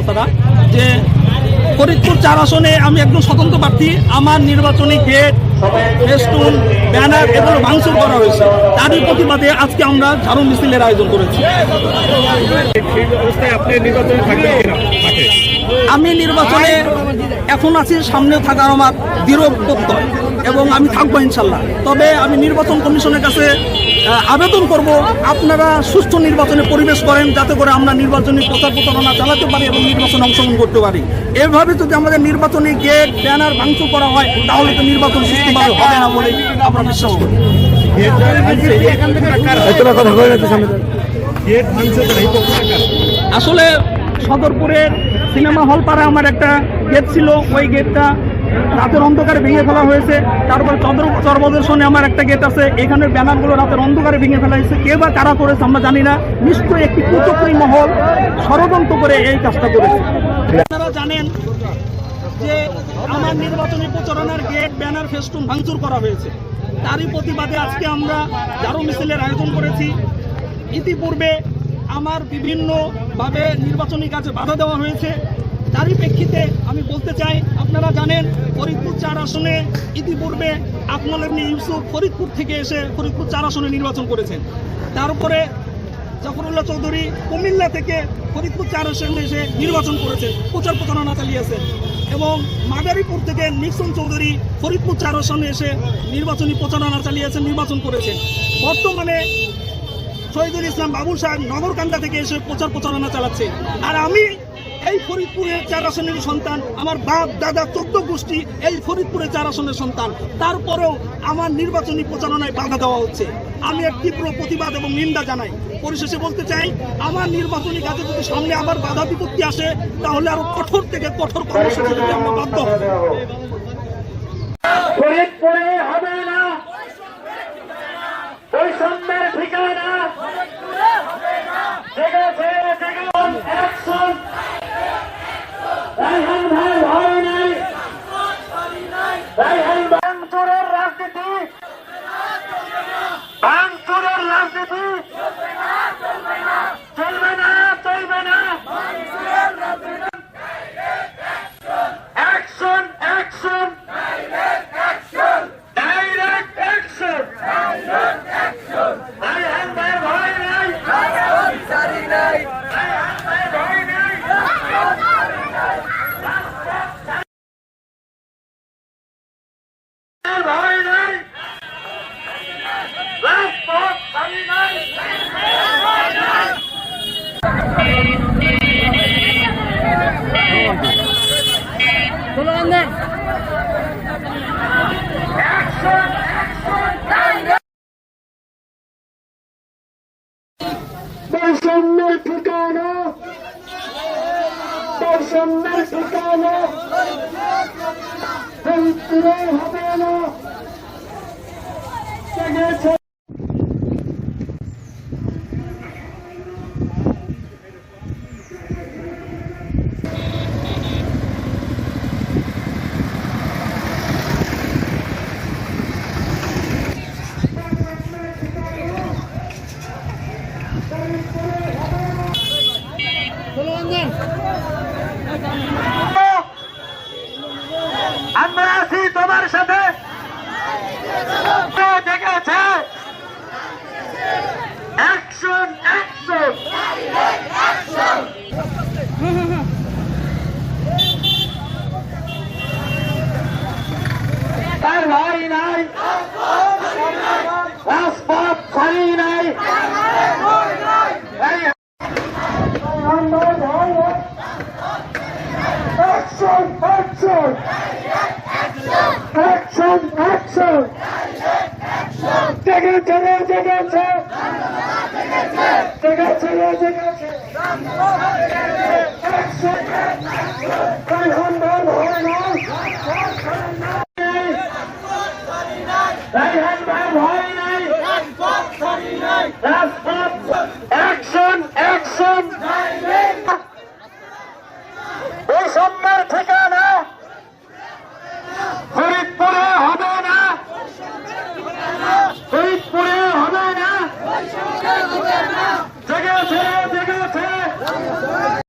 কথাটা যে ফরিদপুর চার আসনে আমি একজন স্বতন্ত্র প্রার্থী আমার নির্বাচনী গেট ফেস্টুন ব্যানার এগুলো ভাঙচুর করা হয়েছে। তারই প্রতিবাদে আজকে আমরা ঝাড়ু মিছিলের আয়োজন করেছি। আমি নির্বাচনে এখন আছি, সামনে থাকার আমার দৃঢ় প্রত্যয় এবং আমি থাকব ইনশাল্লাহ। তবে আমি নির্বাচন কমিশনের কাছে আবেদন করব, আপনারা সুষ্ঠু নির্বাচনে পরিবেশ করেন, যাতে করে আমরা নির্বাচনী প্রচার প্রচারণা চালাতে পারি এবং নির্বাচনে অংশগ্রহণ করতে পারি। এভাবে যদি আমাদের নির্বাচনী গেট, ব্যানার ভাঙচুর করা হয়, তাহলে তো নির্বাচন হবে না বলে আমরা বিশ্বাস করি। আসলে সদরপুরের সিনেমা হল পাড়া আমার একটা গেট ছিল ওই গেটটা রাতের অন্ধকারে ভেঙে ফেলা হয়েছে। তারপর চন্দ্র চরবদর্শনে আমার একটা গেট আছে এখানে ব্যানারগুলো রাতের অন্ধকারে ভেঙে ফেলা হয়েছে। কে বা কারা করেছে আমরা জানি না। নিশ্চয়ই একটি কুচক্রী মহল ষড়যন্ত্র করে এই কাজটা করেছে। আপনারা জানেন যে আমার নির্বাচনী প্রচারণার গেট ব্যানার ফেস্টুন ভাঙচুর করা হয়েছে। তারই প্রতিবাদে আজকে আমরা জারো মিছিলের আয়োজন করেছি। ইতিপূর্বে আমার বিভিন্নভাবে নির্বাচনী কাজে বাধা দেওয়া হয়েছে। তারই প্রেক্ষিতে আমি বলতে চাই, আপনারা জানেন, ফরিদপুর চার আসনে ইতিপূর্বে আকমল ইউসুফ ফরিদপুর থেকে এসে ফরিদপুর চার আসনে নির্বাচন করেছেন। তারপরে জাফরুল্লাহ চৌধুরী কুমিল্লা থেকে ফরিদপুর চার আসনে এসে নির্বাচন করেছে, প্রচার প্রচারণা চালিয়েছে। এবং মাদারীপুর থেকে নিক্সন চৌধুরী ফরিদপুর চার আসনে এসে নির্বাচনী প্রচারণা চালিয়েছে, নির্বাচন করেছে। বর্তমানে শহীদুল ইসলাম বাবুল সাহেব নগরকান্দা থেকে এসে প্রচার প্রচারণা চালাচ্ছে। আর আমি এই ফরিদপুরের চার আসনের সন্তান, আমার বাপ, দাদা, চোদ্দ গোষ্ঠী, এই ফরিদপুরের চার আসনের সন্তান। তারপরেও আমার নির্বাচনী প্রচারণায় বাধা দেওয়া হচ্ছে। আমি এক তীব্র প্রতিবাদ এবং নিন্দা জানাই। পরিশেষে বলতে চাই, আমার নির্বাচনী কাজে যদি সামনে আবার বাধা বিপত্তি আসে, তাহলে আরও কঠোর থেকে কঠোর কর্মসূচি আমরা বাধ্য হব। হবে না বৈষম্যের ঠিকানা জেগেছে জেগেছে অ্যাকশন রাইহান ভাই ভয় নাই রাইহান ভাঙচুরের রাজনীতি ভাঙচুরের রাজনীতি চলবে না চলবে না action action direct action Raihan ভাই ভয় নাই রাইহান ভাই ভয় নাই ভয় নাই রাজপথ ছাড়ি নাই অ্যাকশন বৈষম্যের ঠিকানা। বৈষম্যের ঠিকানা। হবে না। অ্যাকশন জেগে জেগে জেগেছে জেগে জেগে জেগেছে রাইহান হয় না রাইহান বাম হয় নাই রাজপথ অ্যাকশন অ্যাকশন